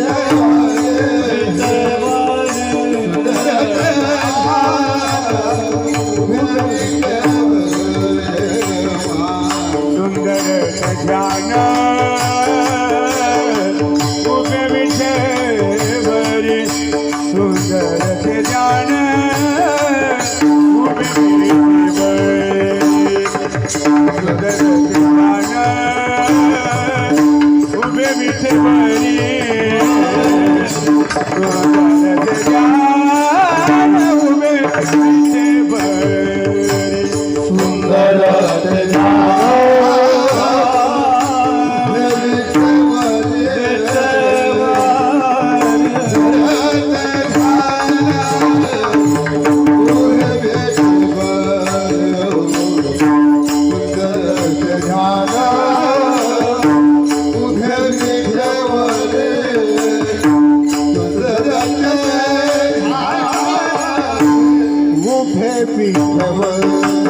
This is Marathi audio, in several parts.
Amen. happy. Never.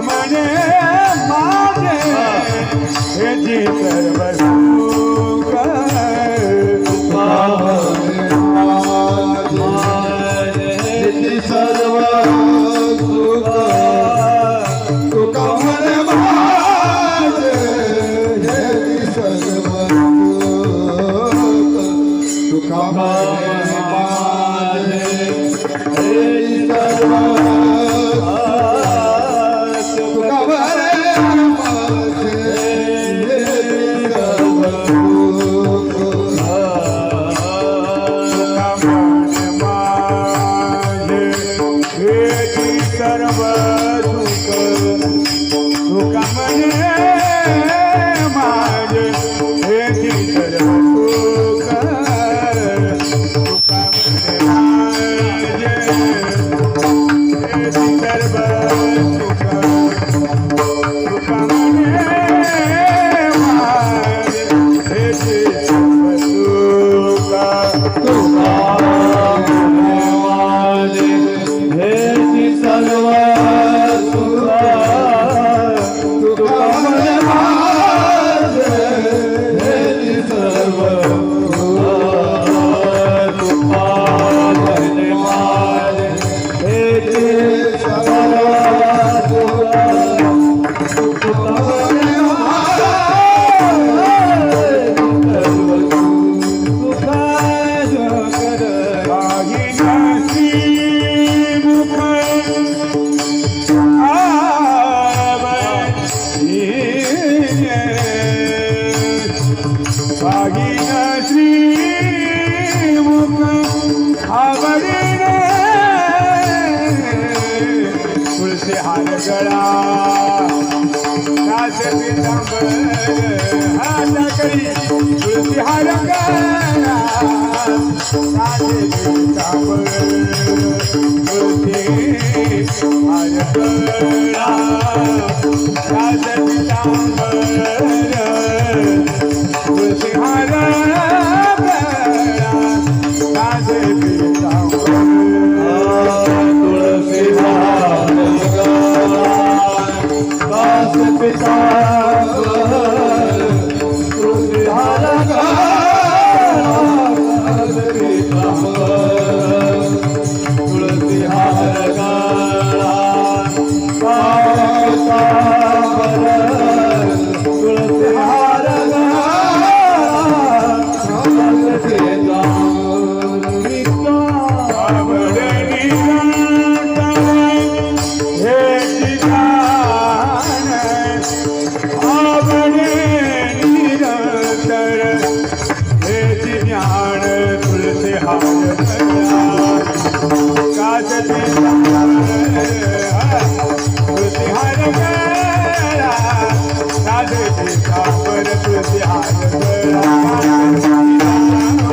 મને માને. હે. જીતર हालगळा. कास पितांबर हाता करी तुळशी हालगळा. कास पितांबर तुळशी हालगळा. कास पितांबर I'm gonna put the heart in the world.